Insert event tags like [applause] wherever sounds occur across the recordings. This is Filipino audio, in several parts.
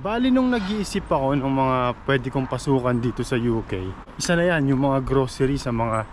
Bali nung nag-iisip ako ng mga pwede kong pasukan dito sa UK, isa na yan, yung mga grocery sa mga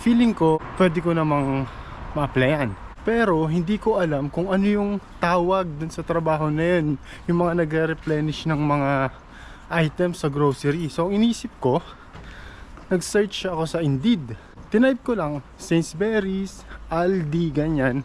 feeling ko pwede ko namang ma-applyan. Pero hindi ko alam kung ano yung tawag dun sa trabaho na yun, yung mga nagre-replenish ng mga items sa grocery. So inisip ko, nag-search ako sa Indeed. Tinype ko lang Sainsbury's, Aldi, ganyan.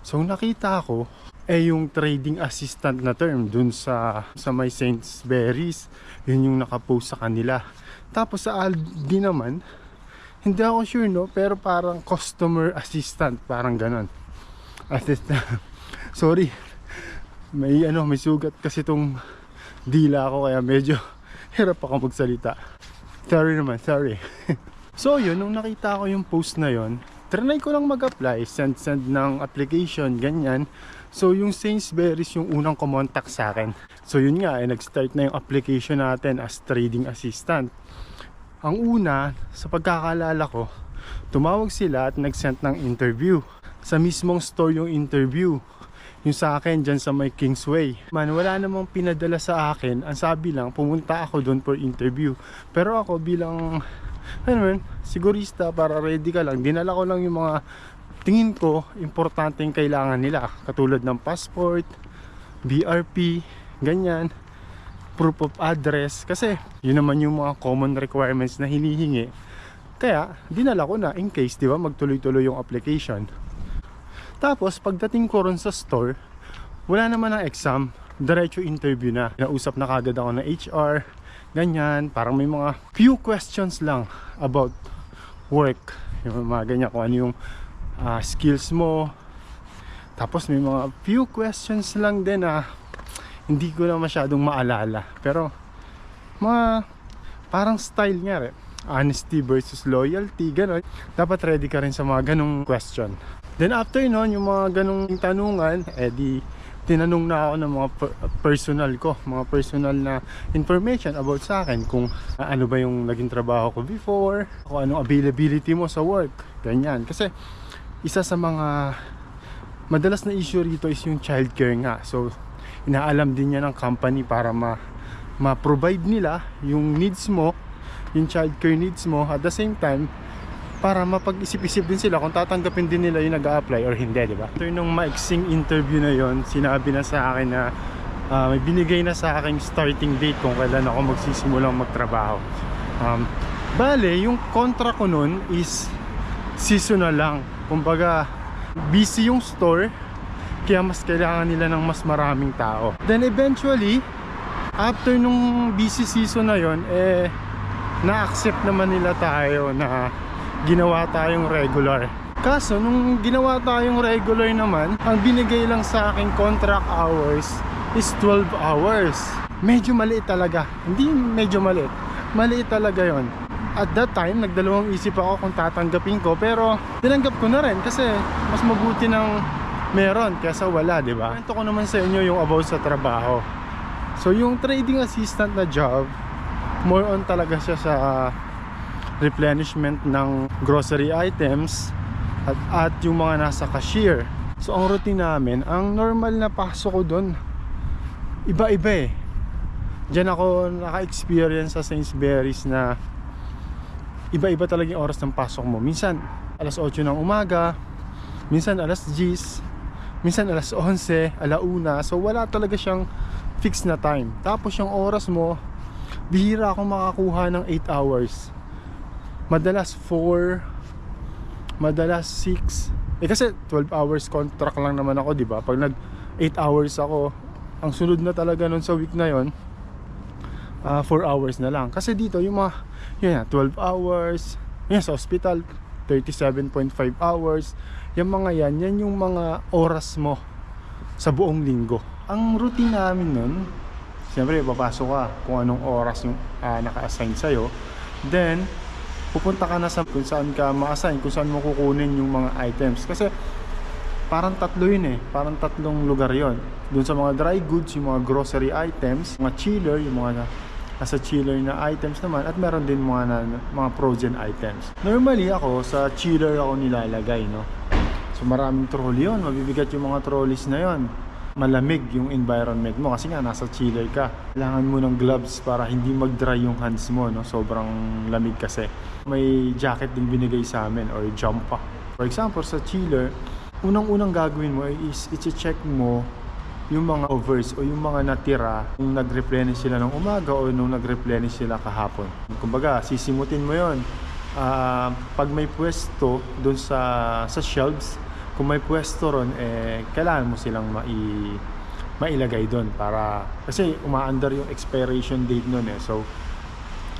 So nakita ko eh yung trading assistant na term dun sa sa may Sainsbury's yun yung nakapost sa kanila. Tapos sa Aldi naman hindi ako sure no? Pero parang customer assistant parang ganon. Assistant [laughs] sorry may ano may sugat kasi tong dila ko kaya medyo [laughs] hirap ako magsalita. Sorry naman sorry. [laughs] So yun nung nakita ko yung post na yun trinay ko lang mag-apply send send ng application ganyan So yung Sainsbury's yung unang kumontak sa akin. So yun nga, eh, nag-start na yung application natin as trading assistant. Ang una, sa pagkakalala ko, tumawag sila at nag-send ng interview. Sa mismong store yung interview. Yung sa akin dyan sa may Kingsway. Man, wala namang pinadala sa akin. Ang sabi lang, pumunta ako doon for interview. Pero ako bilang, ano man, sigurista para ready ka lang. Dinala ko lang yung mga tingin ko importante yung kailangan nila. Katulad ng passport BRP ganyan proof of address. Kasi yun naman yung mga common requirements na hinihingi. Kaya dinala ko na in case di ba magtuloy-tuloy yung application. Tapos pagdating ko ron sa store wala naman ng exam. Diretso interview na. Nausap na kagad ako ng HR ganyan. Parang may mga few questions lang about work. Yung mga ganyan kung ano yung uh, skills mo. Tapos may mga few questions lang din na hindi ko na masyadong maalala. Pero mga parang style nga rin. Honesty versus loyalty ganon. Dapat ready ka rin sa mga ganong question. Then after nun yung mga ganong tanungan eh di tinanong na ako ng mga per- personal ko. Mga personal na information about sa akin. Kung ano ba yung naging trabaho ko before. Kung anong availability mo sa work. Ganyan. Kasi isa sa mga madalas na issue rito is yung childcare nga. So, inaalam din niya ng company para ma ma-provide nila yung needs mo, yung childcare needs mo at the same time para mapag-isip-isip din sila kung tatanggapin din nila yung nag-a-apply or hindi, di ba? After nung maiksing interview na yon, sinabi na sa akin na uh, may binigay na sa akin starting date kung kailan ako magsisimulang magtrabaho. Um, bale, yung contract ko nun is seasonal lang kumbaga busy yung store kaya mas kailangan nila ng mas maraming tao. Then eventually after nung busy season na yon eh na-accept naman nila tayo na ginawa tayong regular. Kaso nung ginawa tayong regular naman ang binigay lang sa aking contract hours is 12 hours. Medyo maliit talaga. Hindi medyo maliit. Maliit talaga yon at that time nagdalawang isip ako kung tatanggapin ko pero tinanggap ko na rin kasi mas mabuti ng meron kaysa wala di ba? Kwento ko naman sa inyo yung about sa trabaho. So yung trading assistant na job more on talaga siya sa replenishment ng grocery items at, at yung mga nasa cashier. So ang routine namin, ang normal na pasok ko doon iba-iba eh. Diyan ako naka-experience sa Sainsbury's na iba-iba talaga yung oras ng pasok mo. Minsan, alas 8 ng umaga, minsan alas 10, minsan alas 11, alauna. So, wala talaga siyang fixed na time. Tapos yung oras mo, bihira akong makakuha ng 8 hours. Madalas 4, madalas 6. Eh kasi 12 hours contract lang naman ako, 'di ba? Pag nag 8 hours ako, ang sunod na talaga nun sa week na 'yon, uh, 4 hours na lang. Kasi dito yung mga yun na, 12 hours. Yan sa hospital, 37.5 hours. Yung mga yan, yan yung mga oras mo sa buong linggo. Ang routine namin nun, siyempre papasok ka kung anong oras yung uh, naka-assign sa'yo. Then, pupunta ka na sa kung saan ka ma-assign, kung saan mo kukunin yung mga items. Kasi, parang tatlo yun eh. Parang tatlong lugar yon Doon sa mga dry goods, yung mga grocery items, mga chiller, yung mga nasa chiller na items naman at meron din mga na, mga frozen items. Normally ako sa chiller ako nilalagay no. So maraming trolley yon, mabibigat yung mga trolleys na yon. malamig yung environment mo kasi nga nasa chiller ka. Kailangan mo ng gloves para hindi mag-dry yung hands mo, no? Sobrang lamig kasi. May jacket din binigay sa amin or jumpa. For example, sa chiller, unang-unang gagawin mo is i-check mo yung mga overs o yung mga natira nung nag-replenish sila ng umaga o nung nag-replenish sila kahapon. Kumbaga, sisimutin mo yon. Ah, pag may pwesto doon sa sa shelves, kung may pwesto ron, eh, kailangan mo silang mai, mailagay doon para kasi umaandar yung expiration date nun eh. So,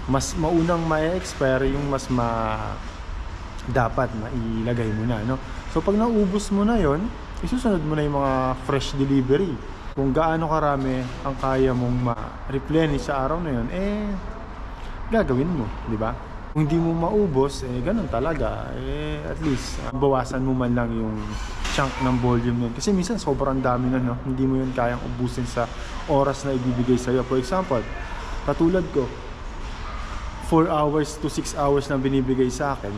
mas maunang ma-expire yung mas ma dapat mailagay mo na, no? So, pag naubos mo na yon isusunod mo na yung mga fresh delivery. Kung gaano karami ang kaya mong ma-replenish sa araw na yon eh, gagawin mo, di ba? Kung hindi mo maubos, eh, ganun talaga. Eh, at least, ah, bawasan mo man lang yung chunk ng volume nun. Kasi minsan, sobrang dami na, no? Hindi mo yun kayang ubusin sa oras na ibibigay sa'yo. For example, katulad ko, 4 hours to 6 hours na binibigay sa akin,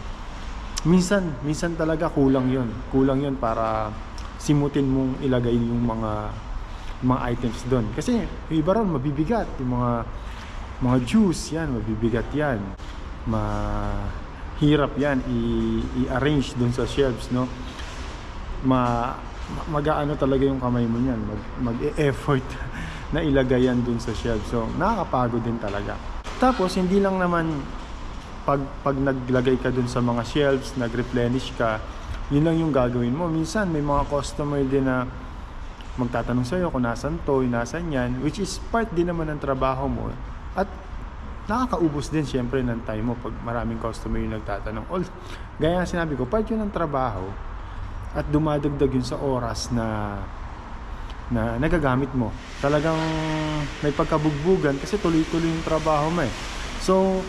minsan, minsan talaga kulang yon Kulang yon para simutin mong ilagay yung mga mga items doon. Kasi yung iba ron mabibigat, yung mga mga juice yan, mabibigat yan. Mahirap yan i-arrange doon sa shelves, no? Ma ma- mag-aano talaga yung kamay mo niyan, mag mag-e-effort [laughs] na ilagay yan doon sa shelf. So, nakakapagod din talaga. Tapos, hindi lang naman pag, pag naglagay ka dun sa mga shelves, nag-replenish ka, yun lang yung gagawin mo. Minsan, may mga customer din na magtatanong sa'yo kung nasan to, nasan yan, which is part din naman ng trabaho mo. At nakakaubos din syempre ng time mo pag maraming customer yung nagtatanong. All, gaya nga sinabi ko, part yun ng trabaho at dumadagdag yun sa oras na na nagagamit mo. Talagang may pagkabugbugan kasi tuloy-tuloy yung trabaho mo eh. So,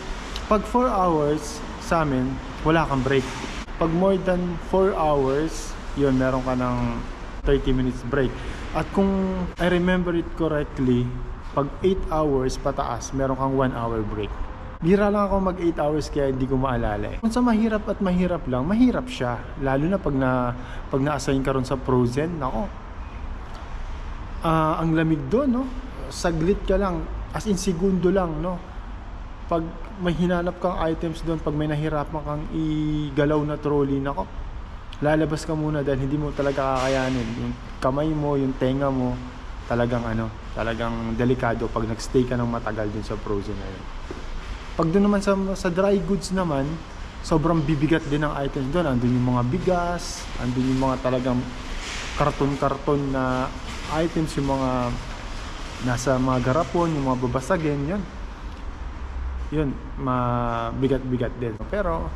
pag 4 hours sa amin, wala kang break. Pag more than 4 hours, yun, meron ka ng 30 minutes break. At kung I remember it correctly, pag 8 hours pataas, meron kang 1 hour break. Bira lang ako mag 8 hours kaya hindi ko maalala eh. Sa mahirap at mahirap lang, mahirap siya. Lalo na pag na pag na-assign ka ron sa Frozen, nako. Ah, ang lamig doon, no? Saglit ka lang, as in segundo lang, no? Pag may hinanap kang items doon, pag may nahirapan kang igalaw na trolley, nako. Lalabas ka muna dahil hindi mo talaga kakayanin. Yung kamay mo, yung tenga mo, talagang ano, talagang delikado pag nagstay ka ng matagal dun sa Frozen na yun. Pag doon naman sa, sa dry goods naman, sobrang bibigat din ang items doon. Andun yung mga bigas, andun yung mga talagang karton-karton na items, yung mga nasa mga garapon, yung mga babasagin, yun. Yun, mabigat-bigat din. Pero,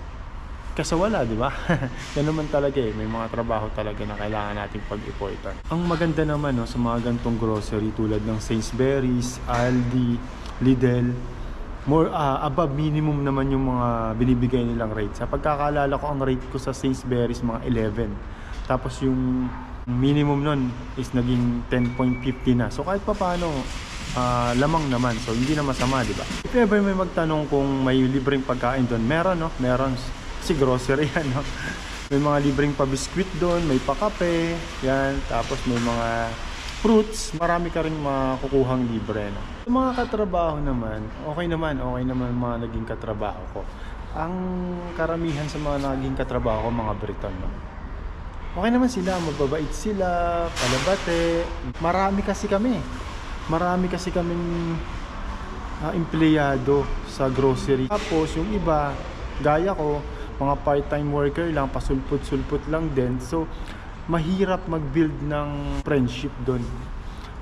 kasi wala, di ba? [laughs] Yan naman talaga eh. May mga trabaho talaga na kailangan nating pag-iportan. Ang maganda naman no, sa mga gantong grocery tulad ng Sainsbury's, Aldi, Lidl, more ah, above minimum naman yung mga binibigay nilang rate. Sa pagkakalala ko, ang rate ko sa Sainsbury's mga 11. Tapos yung minimum nun is naging 10.50 na. So kahit pa paano, ah, lamang naman. So hindi na masama, di ba? If ever may magtanong kung may libreng pagkain doon, meron no? Meron. Kasi grocery yan, [laughs] no? May mga libreng pa-biscuit doon, may pa-kape, yan. Tapos may mga fruits, marami ka rin makukuhang libre. No? Sa mga katrabaho naman, okay naman, okay naman mga naging katrabaho ko. Ang karamihan sa mga naging katrabaho ko, mga Briton. No? Okay naman sila, mababait sila, palabate. Marami kasi kami. Marami kasi kaming ah, empleyado sa grocery. Tapos yung iba, gaya ko, mga part-time worker lang, pasulput-sulput lang din. So, mahirap mag-build ng friendship doon.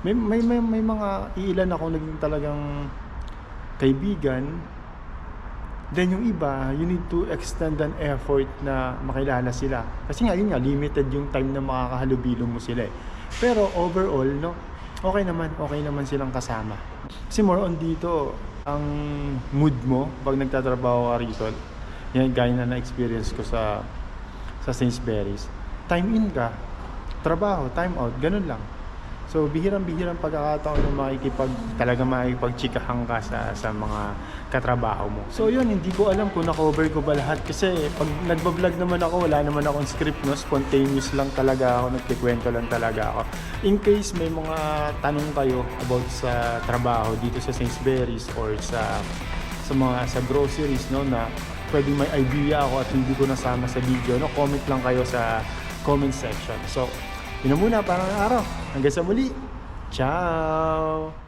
May, may, may, may mga iilan ako naging talagang kaibigan. Then yung iba, you need to extend an effort na makilala sila. Kasi nga, yun nga, limited yung time na makakahalubilo mo sila eh. Pero overall, no, okay naman, okay naman silang kasama. Kasi more on dito, ang mood mo pag nagtatrabaho ka rito, yan gaya na na-experience ko sa sa Sainsbury's, time in ka, trabaho, time out, ganun lang. So, bihirang-bihirang pagkakataon na makikipag, talaga makikipagchikahan ka sa, sa mga katrabaho mo. So, yun, hindi ko alam kung na-cover ko ba lahat kasi pag nagbablog naman ako, wala naman akong script, no? Spontaneous lang talaga ako, nagkikwento lang talaga ako. In case may mga tanong kayo about sa trabaho dito sa Sainsbury's or sa sa mga sa groceries no na pwedeng may idea ako at hindi ko nasama sa video no comment lang kayo sa comment section so yun na muna parang araw. Hanggang sa muli. Ciao